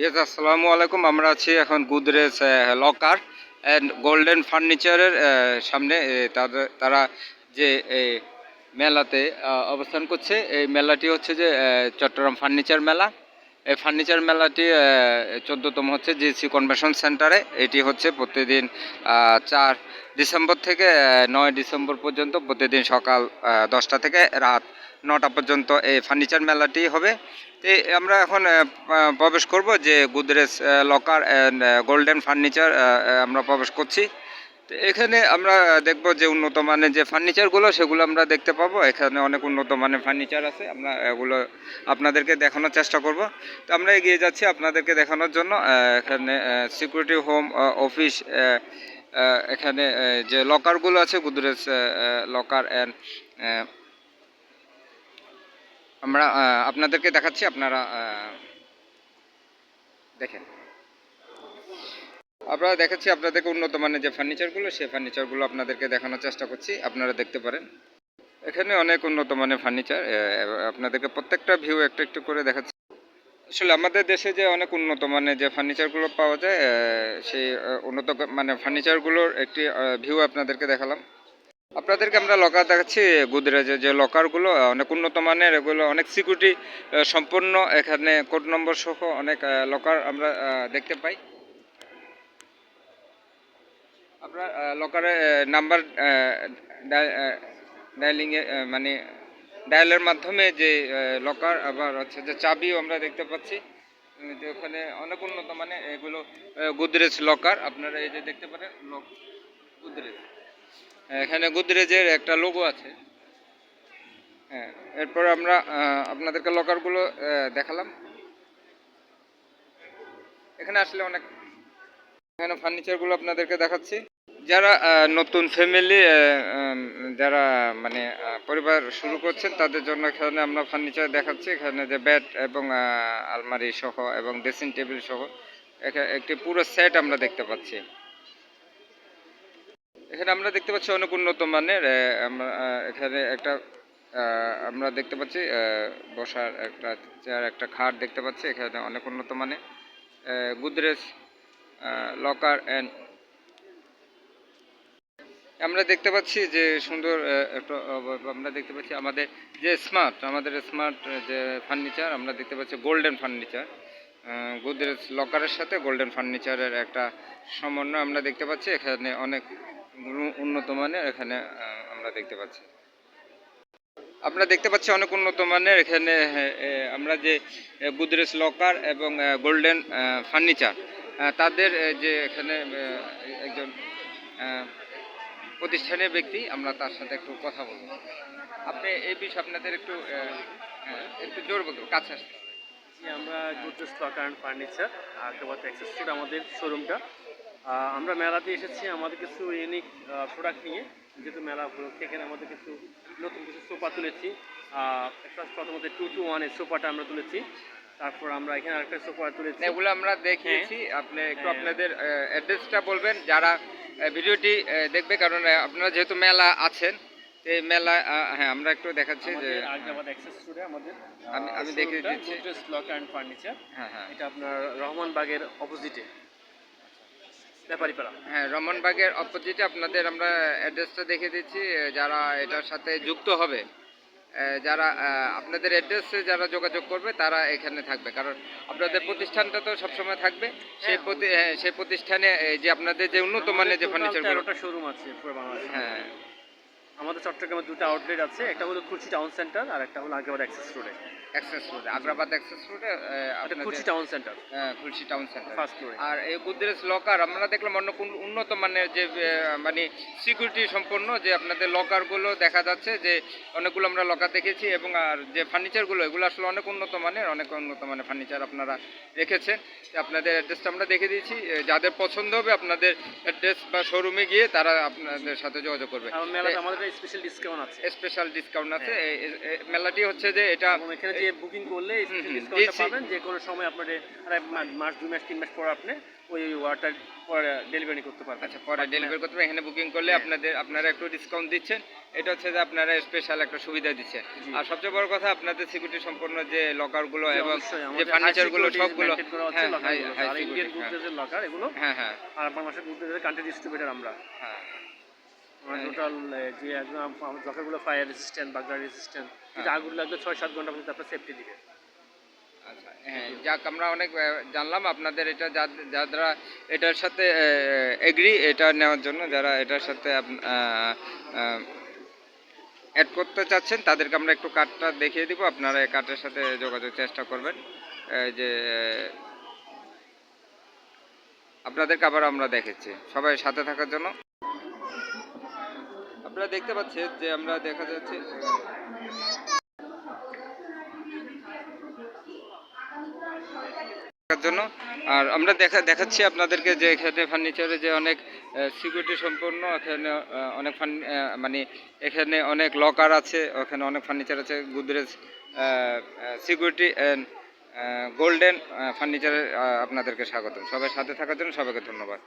Yes আসসালামু আলাইকুম আমরা আছি এখন গুদরেজ লকার অ্যান্ড গোল্ডেন ফার্নিচারের সামনে তাদের, তারা যে মেলাতে অবস্থান করছে, এই মেলাটি হচ্ছে যে চট্টগ্রাম ফার্নিচার মেলা। এই ফার্নিচার মেলাটি চোদ্দোতম হচ্ছে জিসি কনভেনশন সেন্টারে এটি হচ্ছে প্রতিদিন চার ডিসেম্বর থেকে নয় ডিসেম্বর পর্যন্ত প্রতিদিন সকাল দশটা থেকে রাত নটা পর্যন্ত এই ফার্নিচার মেলাটি হবে। তো আমরা এখন প্রবেশ করব যে Godrej locker and golden furniture আমরা প্রবেশ করছি। তো এখানে আমরা দেখব যে উন্নত মানের যে ফার্নিচারগুলো, সেগুলো আমরা দেখতে পাবো। এখানে অনেক উন্নত মানের ফার্নিচার আছে। আমরা এগুলো আপনাদেরকে দেখানোর চেষ্টা করব। তো আমরা এগিয়ে যাচ্ছি আপনাদেরকে দেখানোর জন্য। এখানে সিকিউরিটি হোম অফিস এখানে যে লকারগুলো আছে, গুদরেজ লকার অ্যান্ড আমরা আপনাদেরকে দেখাচ্ছি, আপনারা দেখেন। আমরা দেখাচ্ছি আপনাদেরকে উন্নত মানের যে ফার্নিচারগুলো সেই ফার্নিচারগুলো আপনাদেরকে দেখানোর চেষ্টা করছি, আপনারা দেখতে পারেন। এখানে অনেক উন্নত মানের ফার্নিচার আপনাদেরকে প্রত্যেকটা ভিউ একটু একটু করে দেখাচ্ছি। আসলে আমাদের দেশে যে অনেক উন্নত মানের যে ফার্নিচারগুলো পাওয়া যায় সেই উন্নত মানে ফার্নিচারগুলোর একটি ভিউ আপনাদেরকে দেখালাম। আপনাদেরকে আমরা লকার দেখাচ্ছি গুদরেজের যে লকারগুলো অনেক উন্নত মানের, এগুলো অনেক সিকিউরিটি সম্পন্ন। এখানে কোড নম্বর সহ অনেক লকার আমরা দেখতে পাই। আপনার লকারে নাম্বার ডায়ালিংয়ে মানে ডায়ালের মাধ্যমে যে লকার আবার হচ্ছে যে চাবিও আমরা দেখতে পাচ্ছি। যে ওখানে অনেক উন্নত মানে এগুলো গুদরেজ লকার আপনারা এই যে দেখতে পারেন গুদরেজ। এখানে গুদরেজের একটা লোগো আছে। হ্যাঁ এরপর আমরা আপনাদেরকে লকারগুলো দেখালাম। এখানে আসলে অনেক এখানে ফার্নিচারগুলো আপনাদেরকে দেখাচ্ছি। যারা নতুন ফ্যামিলি যারা মানে পরিবার শুরু করছেন, তাদের জন্য এখানে আমরা ফার্নিচার দেখাচ্ছি। এখানে যে ব্যাট এবং আলমারি সহ এবং ড্রেসিং টেবিল সহ একটি পুরো সেট আমরা দেখতে পাচ্ছি। এখানে আমরা দেখতে পাচ্ছি অনেক উন্নত মানের এখানে একটা আমরা দেখতে পাচ্ছি বসার একটা চেয়ার, একটা খাট দেখতে পাচ্ছি, এখানে অনেক উন্নত মানের গুদরেজ লকার অ্যান্ড আমরা দেখতে পাচ্ছি যে সুন্দর একটা আমরা দেখতে পাচ্ছি আমাদের যে স্মার্ট, আমাদের স্মার্ট যে ফার্নিচার, আমরা দেখতে পাচ্ছি গোল্ডেন ফার্নিচার গোদরেজ লকারের সাথে গোল্ডেন ফার্নিচারের একটা সমন্বয় আমরা দেখতে পাচ্ছি, এখানে অনেক উন্নত- মানের এখানে আমরা দেখতে পাচ্ছি। আপনারা দেখতে পাচ্ছি অনেক উন্নত মানের এখানে আহ, আমরা যে গুদরেজ লকার এবং গোল্ডেন ফার্নিচার তাদের যে এখানে একজন প্রতিষ্ঠানের ব্যক্তি আমরা তার সাথে একটু কথা বলব। আপনি এই বিষয়ে আপনাদের একটু হ্যাঁ, একটু জোর কাছে আসতে। আমরা Godrej lock and furniture Agrabad আমাদের শোরুমটা। আমরা মেলাতে এসেছি আমাদের কিছু ইউনিক প্রোডাক্ট নিয়ে। যেহেতু মেলা উপলক্ষে এখানে আমাদের কিছু নতুন কিছু সোফা তুলেছি। প্রথমত টু টু ওয়ানের সোফাটা আমরা তুলেছি। তারপর আমরা এখানে আরেকটা সোফা তুলেছি। এগুলো আমরা দেখিয়েছি। আপনি একটু হ্যাঁ। আপনাদের অ্যাড্রেসটা বলবেন। যারা ভিডিওটি দেখবে কারণ আপনারা যেহেতু মেলা আছেন এই মেলা হ্যাঁ আমরা একটু দেখাচ্ছি যে আমাদের আমি- আমি দেখিয়ে দিচ্ছি। অ্যান্ড ফার্নিচার হ্যাঁ হ্যাঁ। এটা আপনার রহমানবাগের অপোজিটে ব্যাপারীপাড়া হ্যাঁ রমনবাগের অপোজিটে আপনাদের আমরা অ্যাড্রেসটা দেখে দিচ্ছি যারা এটার সাথে যুক্ত হবে যারা আপনাদের অ্যাড্রেসে যারা যোগাযোগ করবে তারা এখানে থাকবে। কারণ আপনাদের প্রতিষ্ঠানটা তো সবসময় থাকবে। সেই হ্যাঁ, প্রতি হ্যাঁ, সেই প্রতিষ্ঠানে যে আপনাদের যে উন্নত মানের যে ফার্নিচার শোরুম আছে হ্যাঁ। আমাদের চট্টগ্রামে দুটো আউটলেট আছে একটা হলো খুলশি টাউন সেন্টার আর একটা হলো আগ্রাবাদ অ্যাক্সেস রোডে অ্যাক্সেস রোড আগ্রাবাদ অ্যাক্সেস রোডে খুলশি টাউন সেন্টার হ্যাঁ খুলশি টাউন সেন্টার ফার্স্ট ফ্লোরে আর এই গুদরেজ লকার আমরা দেখলাম অন্য কোন উন্নত মানের যে মানে সিকিউরিটি সম্পন্ন যে আপনাদের লকারগুলো দেখা যাচ্ছে যে অনেকগুলো আমরা লকার দেখেছি এবং আর যে ফার্নিচারগুলো এগুলো আসলে অনেক উন্নত মানের অনেক উন্নত মানের ফার্নিচার আপনারা রেখেছেন। আপনাদের অ্যাড্রেসটা আমরা দেখে দিয়েছি। যাদের পছন্দ হবে আপনাদের অ্যাড্রেস বা শোরুমে গিয়ে তারা আপনাদের সাথে যোগাযোগ করবে। আমাদের স্পেশাল ডিসকাউন্ট আছে। স্পেশাল ডিসকাউন্ট আছে। এই মেলাটি হচ্ছে যে এটা এখানে যে বুকিং করলে স্পেশাল জি। পাবেন। যে কোনো সময় আপনাদের মাস দুই মাস তিন মাস পর আপনি ওই ওয়াটার পরে ডেলিভারি করতে পারবেন। আচ্ছা পরে ডেলিভারি করতে হবে এখানে বুকিং করলে হ্যাঁ। আপনাদের আপনারা একটু ডিসকাউন্ট দিচ্ছেন। এটা হচ্ছে যে আপনারা স্পেশাল একটা সুবিধা দিচ্ছেন। আর সবচেয়ে বড় কথা আপনাদের সিকিউরিটি সম্পন্ন যে লকারগুলো এবং যে ফার্নিচারগুলো সবগুলো হ্যাঁ হ্যাঁ। লকার এগুলো হ্যাঁ হ্যাঁ। আর বাংলাদেশের গুডরেজের কান্ট্রি ডিস্ট্রিবিউটর আমরা। হ্যাঁ। আমরা হ্যাঁ। টোটাল যে একদম আমার লকারগুলো ফায়ার রেসিস্ট্যান্ট রেসিস্ট্যান্ট হ্যাঁ। আগুন লাগলে ছয় সাত ঘণ্টা পর্যন্ত আপনার সেফটি দিবে আচ্ছা হ্যাঁ যাক আমরা অনেক জানলাম আপনাদের এটা যারা এটার সাথে এগ্রি এটা নেওয়ার জন্য যারা এটার সাথে অ্যাড করতে চাচ্ছেন তাদেরকে আমরা একটু কার্ডটা দেখিয়ে দিব আপনারা এই কার্ডের সাথে যোগাযোগ চেষ্টা করবেন এই যে আপনাদেরকে আবার আমরা দেখেছি সবাই সাথে থাকার জন্য আপনারা দেখতে পাচ্ছেন যে আমরা দেখা যাচ্ছে জন্য। আর আমরা দেখা দেখাচ্ছি আপনাদেরকে যে এখানে ফার্নিচারে যে অনেক সিকিউরিটি সম্পন্ন, এখানে অনেক ফার্নি মানে এখানে অনেক লকার আছে, ওখানে অনেক ফার্নিচার আছে, গুদরেজ সিকিউরিটি অ্যান্ড গোল্ডেন ফার্নিচারে আপনাদেরকে স্বাগতম সবাই সাথে থাকার জন্য সবাইকে ধন্যবাদ।